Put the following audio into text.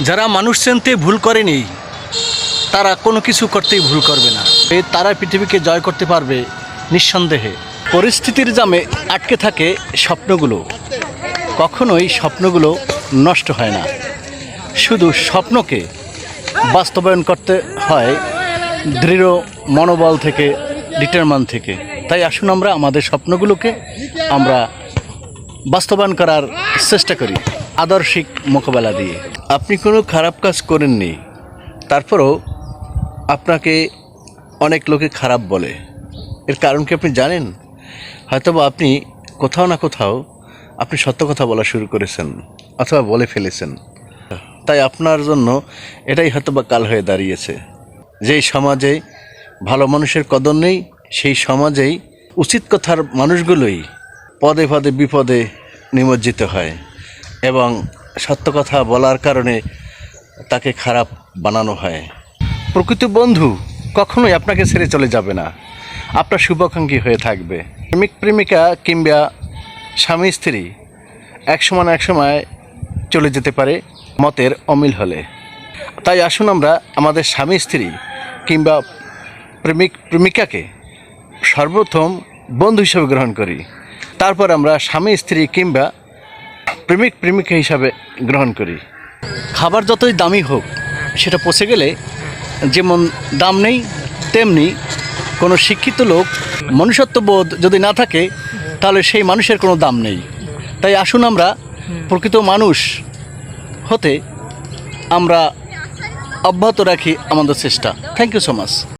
যারা মানুষ চিনতে ভুল করেনি, তারা কোনো কিছু করতেই ভুল করবে না। তারা পৃথিবীকে জয় করতে পারবে নিঃসন্দেহে। পরিস্থিতির জামে আটকে থাকে স্বপ্নগুলো। কখনোই স্বপ্নগুলো নষ্ট হয় না। শুধু স্বপ্নকে বাস্তবায়ন করতে হয় দৃঢ় মনোবল থেকে ডিটারমান থেকে। তাই আসুন আমরা আমাদের স্বপ্নগুলোকে আমরা বাস্তবায়ন করার চেষ্টা করি আদর্শিক মোকাবেলা দিয়ে। আপনি কোনো খারাপ কাজ করেননি, তারপরও আপনাকে অনেক লোকে খারাপ বলে। এর কারণ কি আপনি জানেন? হয়তোবা আপনি কোথাও না কোথাও আপনি সত্য কথা বলা শুরু করেছেন অথবা বলে ফেলেছেন। তাই আপনার জন্য এটাই হয়তোবা কাল হয়ে দাঁড়িয়েছে। যেই সমাজে ভালো মানুষের কদর নেই, সেই সমাজেই উচিত কথার মানুষগুলোই পদে পদে বিপদে নিমজ্জিত হয় এবং সত্য কথা বলার কারণে তাকে খারাপ বানানো হয়। প্রকৃত বন্ধু কখনোই আপনাকে ছেড়ে চলে যাবে না। আপনার শুভাকাঙ্ক্ষী হয়ে থাকবে। প্রেমিক, প্রেমিকা কিংবা স্বামী, স্ত্রী এক সময় না এক সময় চলে যেতে পারে মতের অমিল হলে। তাই আসুন আমরা আমাদের স্বামী, স্ত্রী কিংবা প্রেমিক, প্রেমিকাকে সর্বপ্রথম বন্ধু হিসেবে গ্রহণ করি। তারপর আমরা স্বামী, স্ত্রী কিংবা প্রেমিক, প্রেমিকা হিসাবে গ্রহণ করি। খাবার যতই দামি হোক, সেটা পচে গেলে যেমন দাম নেই, তেমনি কোনো শিক্ষিত লোক মনুষ্যত্ববোধ যদি না থাকে, তাহলে সেই মানুষের কোনো দাম নেই। তাই আসুন আমরা প্রকৃত মানুষ হতে আমরা অব্যাহত রাখি আমাদের চেষ্টা। Thank you so much